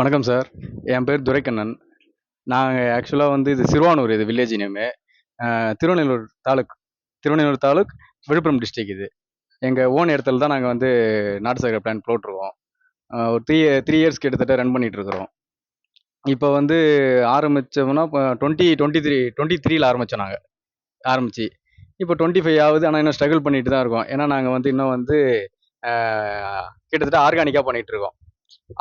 வணக்கம் சார். என் பேர் துரைக்கண்ணன். நாங்கள் ஆக்சுவலாக வந்து இது சிறுவானூர் இது village name Tiruvannur taluk Tiruvannur taluk Viluppuram district இது. எங்கள் ஓன் இடத்துல தான் நாங்கள் வந்து நாட்டு சர்க்கரை பிளான் போட்டிருக்கோம். ஒரு த்ரீ த்ரீ இயர்ஸ் கிட்டத்தட்ட ரன் பண்ணிகிட்ருக்குறோம் இப்போ வந்து ஆரம்பித்தோம்னா இப்போ டுவெண்ட்டி டுவெண்ட்டி த்ரீ டுவெண்ட்டி த்ரீல ஆரம்பித்தோம் நாங்கள் ஆரம்பிச்சு. இப்போ டுவெண்ட்டி ஃபைவ் ஆகுது ஆனால் இன்னும் ஸ்ட்ரகிள் பண்ணிட்டு தான் இருக்கோம். ஏன்னா நாங்கள் வந்து இன்னும் வந்து கிட்டத்தட்ட ஆர்கானிக்காக பண்ணிகிட்ருக்கோம் இருக்கோம்.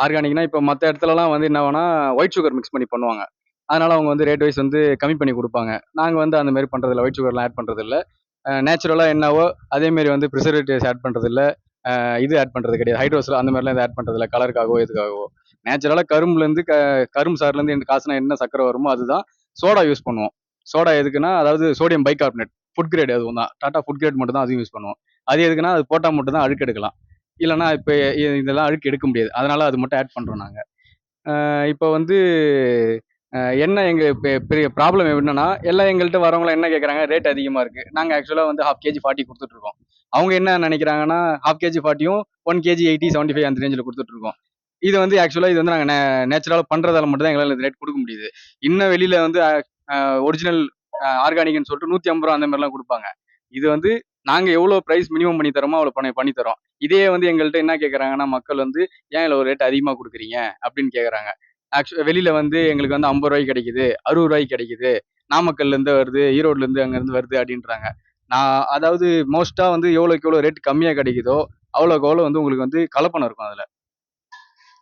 ஆர்கானிக்னா இப்போ மற்ற இடத்துலலாம் வந்து என்ன வேணா ஒயிட் சுகர் மிக்ஸ் பண்ணி பண்ணுவாங்க. அதனால அவங்க வந்து ரேட் வைஸ் வந்து கம்மி பண்ணி கொடுப்பாங்க. நாங்கள் வந்து அந்த மாதிரி பண்ணுறதில்ல ஒயிட் சுகர்லாம் ஆட் பண்ணுறதில்ல நேச்சுரலாக என்னவோ அதேமாரி வந்து ப்ரிசர்வேட்டிவ்ஸ் ஆட் பண்ணுறதில்ல இது ஆட் பண்ணுறது கிடையாது. ஹைட்ரோஸில் அந்த மாதிரிலாம் இது ஆட் பண்ணுறதில்ல கலருக்காகவோ எதுக்காகவோ. நேச்சுரலாக கரும்புலேருந்து க கரும்பு சார்லேருந்து எனக்கு காசுனா என்ன சக்கரை வருமோ அதுதான் சோடா யூஸ் பண்ணுவோம். சோடா எதுக்குன்னா அதாவது சோடியம் பைகார்பனேட் ஃபுட் கிரேட் அதுவும் தான். டாட்டா ஃபுட் கிரேட் மட்டும் தான் அதுவும் யூஸ் பண்ணுவோம். அது எதுக்குன்னா அது போட்டால் மட்டும் தான் அழுக்கெடுக்கலாம் இல்லைனா இல்லைன்னா இப்போ இதெல்லாம் அழுக்கு எடுக்க முடியாது. அதனால் அது மட்டும் ஆட் பண்ணுறோம் நாங்கள் இப்போ வந்து என்ன எங்கள் பெரிய ப்ராப்ளம் என்னன்னா எல்லாம் எங்கள்கிட்ட வரவங்களாம் என்ன கேட்குறாங்க ரேட் அதிகமாக இருக்குது நாங்கள் ஆக்சுவலாக வந்து ஹாஃப் கேஜி ஃபார்ட்டி கொடுத்துட்ருக்கோம் அவங்க என்ன நினைக்கிறாங்கன்னா half KG ஃபார்ட்டியும் one KG eighty seventy five அந்த ரேஞ்சில் கொடுத்துட்ருக்கோம் இது வந்து ஆக்சுவலாக இது வந்து நாங்கள் நே நேச்சுரலாக பண்ணுறதால மட்டும் தான் எங்களால் ரேட் கொடுக்க முடியுது. இன்னும் வெளியில் வந்து ஒரிஜினல் ஆர்கானிக்னு சொல்லிட்டு நூற்றி ஐம்பது ரூபா அந்த மாதிரிலாம் கொடுப்பாங்க. இது வந்து நாங்கள் எவ்வளோ ப்ரைஸ் மினிமம் பண்ணி தரோமோ அவ்வளோ பண்ணி பண்ணி தரோம். இதே வந்து எங்கள்கிட்ட என்ன கேட்குறாங்கன்னா மக்கள் வந்து ஏன் இவ்வளோ ரேட் அதிகமாக கொடுக்குறீங்க? அப்படின்னு கேட்குறாங்க ஆக்சுவல் வெளியில் வந்து எங்களுக்கு வந்து ஐம்பது ரூபாய்க்கு கிடைக்குது அறுபது ரூபாய்க்கு கிடைக்குது நாமக்கல்லேருந்து வருது ஈரோட்லேருந்து அங்கேருந்து வருது அப்படின்றாங்க. நான் அதாவது மோஸ்ட்டாக வந்து எவ்வளோக்கு எவ்வளோ ரேட் கம்மியாக கிடைக்குதோ அவ்வளோக்கு அவ்வளோ வந்து உங்களுக்கு வந்து கலப்பணம் இருக்கும் அதில்.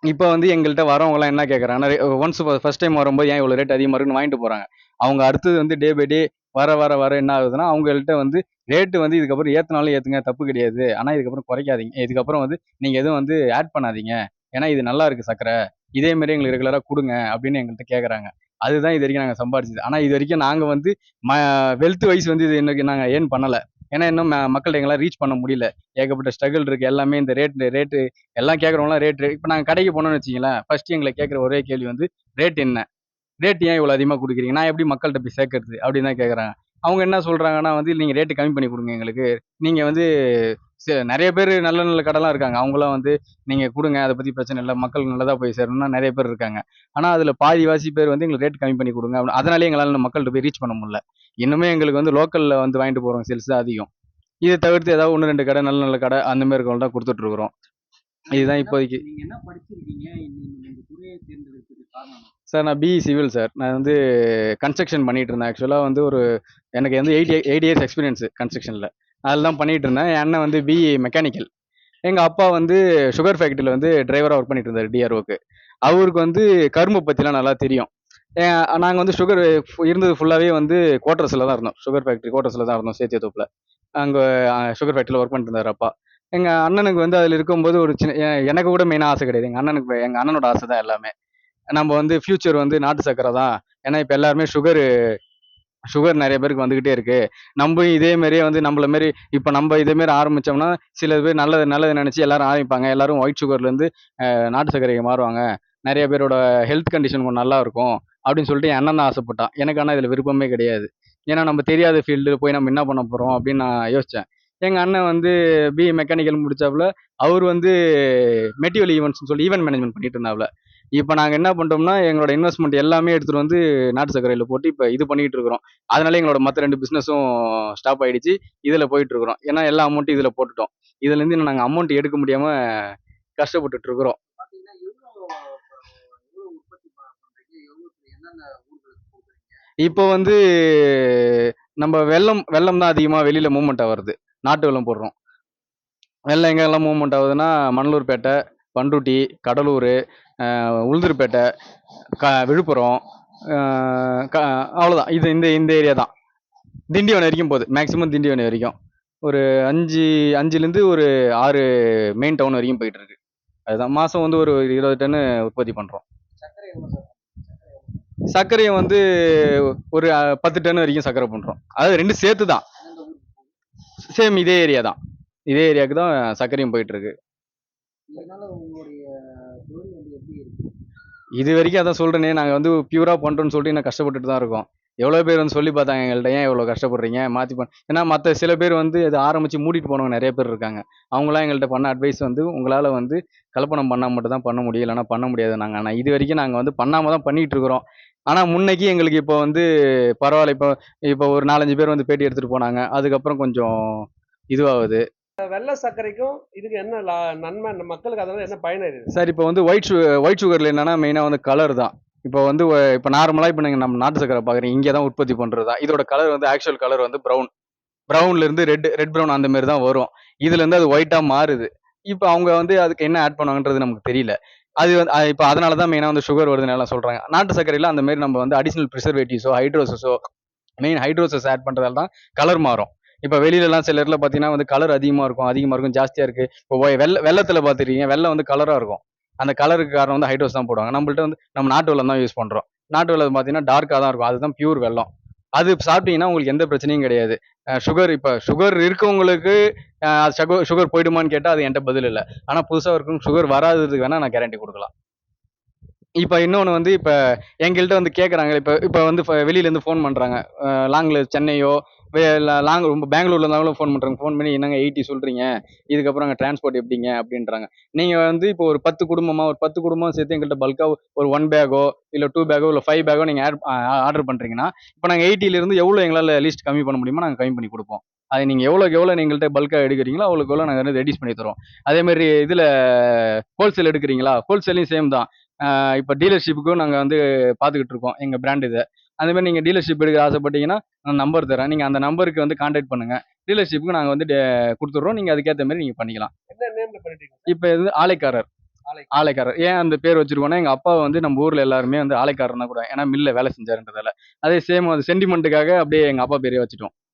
இப்போ வந்து எங்கள்கிட்ட வரவங்கலாம் என்ன கேட்குறாங்கன்னா ஒன்ஸ் ஃபர்ஸ்ட் டைம் வரும்போது ஏன் இவ்வளோ ரேட் அதிகமாக இருக்குன்னு வாங்கிட்டு போகிறாங்க அவங்க அடுத்தது வந்து டே பை டே வர வர வர என்ன ஆகுதுன்னா அவங்கள்ட்ட வந்து ரேட்டு வந்து இதுக்கப்புறம் ஏற்றினாலும் ஏற்றுங்க தப்பு கிடையாது. ஆனால் இதுக்கப்புறம் குறைக்காதீங்க. இதுக்கப்புறம் வந்து நீங்கள் எதுவும் வந்து ஆட் பண்ணாதீங்க. ஏன்னா இது நல்லா இருக்குது சக்கரை. இதே மாதிரி எங்களுக்கு ரெகுலராக கொடுங்க அப்படின்னு எங்கள்கிட்ட கேட்குறாங்க அதுதான் இது வரைக்கும் நாங்கள் சம்பாரிச்சது. ஆனால் இது வரைக்கும் நாங்கள் வந்து ம வெல்த் வைஸ் வந்து இது இன்னைக்கு நாங்கள் ஏன் பண்ணலை. ஏன்னா இன்னும் மக்கள்கிட்ட எங்களால் ரீச் பண்ண முடியல. ஏகப்பட்ட ஸ்ட்ரகிள் இருக்குது எல்லாமே இந்த ரேட் ரேட்டு எல்லாம் கேட்குறவங்களாம் ரேட் இப்போ நாங்கள் கடைக்கு போனோம்னு வச்சிங்களேன் ஃபஸ்ட்டு எங்களை கேட்குற ஒரே கேள்வி வந்து ரேட் என்ன? ரேட் ஏன் இவ்வளோ அதிகமாக கொடுக்குறீங்க? நான் எப்படி மக்கள்கிட்ட போய் சேர்க்கறது? அப்படின்னு தான் கேட்குறாங்க அவங்க என்ன சொல்கிறாங்கன்னா வந்து நீங்கள் ரேட்டு கம்மி பண்ணி கொடுங்க எங்களுக்கு. நீங்கள் வந்து நிறைய பேர் நல்ல நல்ல கடைலாம் இருக்காங்க. அவங்களாம் வந்து நீங்கள் கொடுங்க அதை பற்றி பிரச்சனை இல்லை. மக்கள் நல்லதாக போய் சேரணும்னா நிறைய பேர் இருக்காங்க. ஆனால் அதில் பாதி வாசி பேர் வந்து எங்களுக்கு ரேட் கம்மி பண்ணி கொடுங்க. அப்படின்னு அதனாலே எங்களால் மக்கள்கிட்ட போய் ரீச் பண்ண முடியல. இன்னுமே எங்களுக்கு வந்து லோக்கலில் வந்து வாங்கிட்டு போகிறோம் சேல்ஸ் தான் அதிகம். இதை தவிர்த்து ஏதாவது ஒன்று ரெண்டு கடை நல்ல நல்ல கடை அந்த மாதிரி இருக்கவங்க தான் கொடுத்துட்ருக்குறோம் இதுதான் இப்போதைக்கு. நீங்க என்ன படிச்சிருக்கீங்க? சார் நான் பிஇ சிவில் சார் நான் வந்து கன்ஸ்ட்ரக்ஷன் பண்ணிட்டு இருந்தேன். ஆக்சுவலாக வந்து ஒரு எனக்கு வந்து எயிட் எயிட் இயர்ஸ் எக்ஸ்பீரியன்ஸ் கன்ஸ்ட்ரக்ஷனில் அதில் தான் பண்ணிட்டு இருந்தேன். என் அண்ணன் வந்து பிஇ மெக்கானிக்கல் எங்கள் அப்பா வந்து சுகர் ஃபேக்ட்ரியில் வந்து டிரைவராக ஒர்க் பண்ணிட்டு இருந்தார் டிஆர்ஓக்கு அவருக்கு வந்து கரும்பு பற்றிலாம் நல்லா தெரியும். நாங்கள் வந்து சுகர் இருந்தது ஃபுல்லாகவே வந்து குவார்டர்ஸில் தான் இருந்தோம். சுகர் ஃபேக்ட்ரி குவார்டர்ஸில் தான் இருந்தோம் சேத்தியத்தோப்பில் அங்கே சுகர் ஃபேக்ட்ரியில் ஒர்க் பண்ணிட்டு இருந்தார் அப்பா. எங்கள் அண்ணனுக்கு வந்து அதில் இருக்கும்போது ஒரு சின்ன எனக்கு கூட மெயினாக ஆசை கிடையாது. எங்கள் அண்ணனுக்கு எங்கள் அண்ணனோட ஆசை தான் எல்லாமே. நம்ம வந்து ஃப்யூச்சர் வந்து நாட்டு சக்கரை தான். ஏன்னா இப்போ எல்லாருமே சுகரு சுகர் நிறைய பேருக்கு வந்துக்கிட்டே இருக்கு. நம்ம இதே மாதிரியே வந்து நம்மள மாரி இப்போ நம்ம இதே மாதிரி ஆரம்பிச்சோம்னா சில பேர் நல்லது நல்லது நினச்சி எல்லாரும் ஆரம்பிப்பாங்க. எல்லாரும் ஒயிட் சுகர்லேருந்து நாட்டு சர்க்கரைக்கு மாறுவாங்க. நிறைய பேரோட ஹெல்த் கண்டிஷன் கொஞ்சம் நல்லா இருக்கும் அப்படின்னு சொல்லிட்டு என் அண்ணன் தான் ஆசைப்பட்டான். எனக்கு ஆனால் இதில் விருப்பமே கிடையாது. ஏன்னா நம்ம தெரியாத ஃபீல்டு போய் நம்ம என்ன பண்ண போகிறோம் அப்படின்னு நான் யோசித்தேன் எங்கள் அண்ணன் வந்து பிஇ மெக்கானிக்கல் முடித்தாப்புல அவர் வந்து மெட்டிவல் ஈவெண்ட்ஸ்னு சொல்லி ஈவெண்ட் மேனேஜ்மெண்ட் பண்ணிட்டு இருந்தாப்புல. இப்போ நாங்கள் என்ன பண்ணிட்டோம்னா எங்களோட இன்வெஸ்ட்மெண்ட் எல்லாமே எடுத்துகிட்டு வந்து நாட்டு சர்க்கரையில் போட்டு இப்போ இது பண்ணிட்டு இருக்கிறோம். அதனால எங்களோட மற்ற ரெண்டு பிஸ்னஸும் ஸ்டாப் ஆயிடுச்சு. இதில் போயிட்டு இருக்கிறோம். ஏன்னா எல்லா அமௌண்ட்டும் இதில் போட்டுட்டோம். இதுலேருந்து இன்னும் நாங்கள் அமௌண்ட் எடுக்க முடியாமல் கஷ்டப்பட்டுட்டு இருக்கிறோம். பாத்தீங்கன்னா எவ்வளவு எவ்வளவு உற்பத்தி ப- பண்றீங்க? எவ்வளவு என்னென்ன ஊர்களுக்கு போகுறீங்க இப்போ வந்து நம்ம வெள்ளம் வெள்ளம் தான் அதிகமாக வெளியில் மூவ்மெண்ட் ஆகுறது நாட்டு வெள்ளம் போடுறோம். வெள்ளம் எங்கெல்லாம் மூவ்மெண்ட் ஆகுதுன்னா மணலூர்பேட்டை பண்ருட்டி கடலூர் உளுந்தூர்பேட்டை க விழுப்புரம் க அவ்வளோதான் இது இந்த இந்த ஏரியா தான். திண்டிவனம் வரைக்கும் போகுது. மேக்ஸிமம் திண்டிவனம் வரைக்கும். ஒரு அஞ்சு அஞ்சுலேருந்து ஒரு ஆறு மெயின் டவுன் வரைக்கும் போயிட்டு இருக்கு அதுதான். மாதம் வந்து ஒரு இருபது டன்னு உற்பத்தி பண்ணுறோம் சர்க்கரை சர்க்கரையை வந்து ஒரு பத்து டன் வரைக்கும் சர்க்கரை பண்ணுறோம் அது ரெண்டு சேர்த்து தான் சேம் இதே ஏரியா தான். இதே ஏரியாவுக்கு தான் சர்க்கரையும் போயிட்டுருக்கு. இதனால உங்களுடைய தொழில் வந்து எப்படி இருக்கு? இது வரைக்கும் அதான் சொல்கிறேனே நாங்கள் வந்து பியூராக பண்ணுறோன்னு சொல்லிட்டு இன்னும் கஷ்டப்பட்டுட்டு தான் இருக்கோம். எவ்வளோ பேர் வந்து சொல்லி பார்த்தாங்க எங்கள்கிட்ட ஏன் இவ்வளோ கஷ்டப்படுறீங்க? மாற்றி பண்ண ஏன்னா மற்ற சில பேர் வந்து இது ஆரம்பித்து மூடிட்டு போனவங்க நிறைய பேர் இருக்காங்க. அவங்களாம் எங்கள்கிட்ட பண்ண அட்வைஸ் வந்து உங்களால் வந்து கலப்பணம் பண்ணால் மட்டும் தான் பண்ண முடியும் இல்லைனா பண்ண முடியாது நாங்கள் ஆனால் இது வரைக்கும் நாங்கள் வந்து பண்ணாமல் தான் பண்ணிகிட்டு இருக்கிறோம். ஆனால் முன்னைக்கு எங்களுக்கு இப்போ வந்து பரவாயில்ல. இப்போ இப்போ ஒரு நாலஞ்சு பேர் வந்து பேட்டி எடுத்துகிட்டு போனாங்க. அதுக்கப்புறம் கொஞ்சம் இதுவாகுது. வெள்ளை சர்க்கரைக்கும் இதுக்கு என்ன நன்மை? மக்களுக்கு அதனால என்ன பயன் இருக்குது? சார் இப்போ வந்து ஒயிட் சுகர் ஒயிட் சுகரில் என்னன்னா மெயினாக வந்து கலர் தான். இப்போ வந்து இப்போ நார்மலாக இப்போ நீங்கள் நம்ம நாட்டு சக்கரை பார்க்குறீங்க இங்கே தான் உற்பத்தி பண்ணுறது தான். இதோட கலர் வந்து ஆக்சுவல் கலர் வந்து ப்ரௌன் ப்ரௌன்லேருந்து ரெட் ரெட் ப்ரௌன் அந்த மாதிரி தான் வரும். இதுலேருந்து அது ஒயிட்டாக மாறுது. இப்போ அவங்க வந்து அதுக்கு என்ன ஆட் பண்ணுவாங்கன்றது நமக்கு தெரியல. அது வந்து இப்போ அதனால தான் மெயினாக வந்து சுகர் வருதுன்னு எல்லாம் சொல்கிறாங்க நாட்டு சர்க்கரையில் அந்த மாதிரி நம்ம வந்து அடிஷ்னல் ப்ரிசர்வேட்டிவ்ஸோ ஹைட்ரோசஸோ மெயின் ஹைட்ரோசஸ் ஆட் பண்ணுறதால தான் கலர் மாறும். இப்போ வெளியிலலாம் சில இடத்துல பார்த்தீங்கன்னா வந்து கலர் அதிகமாக இருக்கும் அதிகமாக இருக்கும் ஜாஸ்தியாக இருக்குது இப்போ வெள்ள வெள்ளத்தில் பார்த்துருக்கீங்க வெள்ளம் வந்து கலராக இருக்கும். அந்த கலருக்கு காரணம் வந்து ஹைட்ரோஸ் தான் போடுவாங்க. நம்மள்ட்ட வந்து நம்ம நாட்டு வெள்ளம் தான் யூஸ் பண்ணுறோம் நாட்டு வெள்ளம் பார்த்தீங்கன்னா டார்க்காக தான் இருக்கும். அதுதான் பியூர் வெள்ளம். அது சாப்பிட்டீங்கன்னா உங்களுக்கு எந்த பிரச்சனையும் கிடையாது. சுகர் இப்போ சுகர் இருக்கவங்களுக்கு சுகர் சுகர் போயிடுமான்னு கேட்டால் அது என்கிட்ட பதில் இல்லை. ஆனால் புதுசாக இருக்கும் சுகர் வராததுக்கு வேணால் நான் கேரண்டி கொடுக்கலாம். இப்போ இன்னொன்று வந்து இப்போ எங்கள்கிட்ட வந்து கேட்குறாங்க இப்போ இப்போ வந்து ஃப- வெளியிலேருந்து ஃபோன் பண்ணுறாங்க லாங்கில் சென்னையோ லாங் ரொம்ப பெங்களூர்ல இருந்தாலும் ஃபோன் பண்ணுறாங்க ஃபோன் பண்ணி என்னங்க எயிட்டி சொல்கிறீங்க இதுக்கப்புறம் அங்கே டிரான்ஸ்போர்ட் எப்படிங்க? அப்படின்றாங்க. நீங்கள் வந்து இப்போ ஒரு பத்து குடும்பமாக ஒரு பத்து குடும்பம் சேர்த்து எங்கள்கிட்ட பல்காக ஒரு ஒன் பேக்கோ இல்லை டூ பேக்கோ இல்லை ஃபைவ் பேக்கோ நீங்கள் ஆட் ஆர்டர் பண்ணுறீங்கன்னா இப்போ நாங்கள் எயிட்டிலேருந்து எவ்வளோ எங்களால் லிஸ்ட் கம்மி பண்ண முடியுமோ நாங்கள் கம்மி பண்ணி கொடுப்போம். அது நீங்கள் எவ்வளோக்கு எவ்வளோ எங்கள்கிட்ட பல்காக எடுக்கிறீங்களோ அவ்வளோக்கு எவ்வளோ நாங்கள் வந்து ரெடியூஸ் பண்ணி தரோம் அதே மாதிரி இதில் ஹோல்சேல் எடுக்கிறீங்களா? ஹோல்சேலையும் சேம் தான். இப்போ டீலர்ஷிப்புக்கும் நாங்கள் வந்து பார்த்துக்கிட்டு இருக்கோம் எங்கள் பிராண்ட் இதை. அதே மாதிரி நீங்கள் டீலர்ஷிப் எடுக்க ஆசைப்பட்டீங்கன்னா நான் நம்பர் தரேன். நீங்கள் அந்த நம்பருக்கு வந்து கான்டாக்ட் பண்ணுங்கள் டீலர்ஷிப்புக்கு நாங்கள் வந்து கொடுத்துட்றோம். நீங்கள் அதுக்கேற்ற மாதிரி நீங்கள் பண்ணிக்கலாம். இப்போ இது ஆலைக்காரர். ஆலை- ஆலைக்காரர். ஏன் அந்த பேர் வச்சிருக்கோன்னா எங்கள் அப்பா வந்து நம்ம ஊரில் எல்லாருமே வந்து ஆலைக்காரர் தான் கூட ஏன்னா மில்ல வேலை செஞ்சாருன்றதால. அதே சேம் அது சென்டிமெண்ட்டுக்காக அப்படியே எங்கள் அப்பா பேரே வச்சுட்டோம்.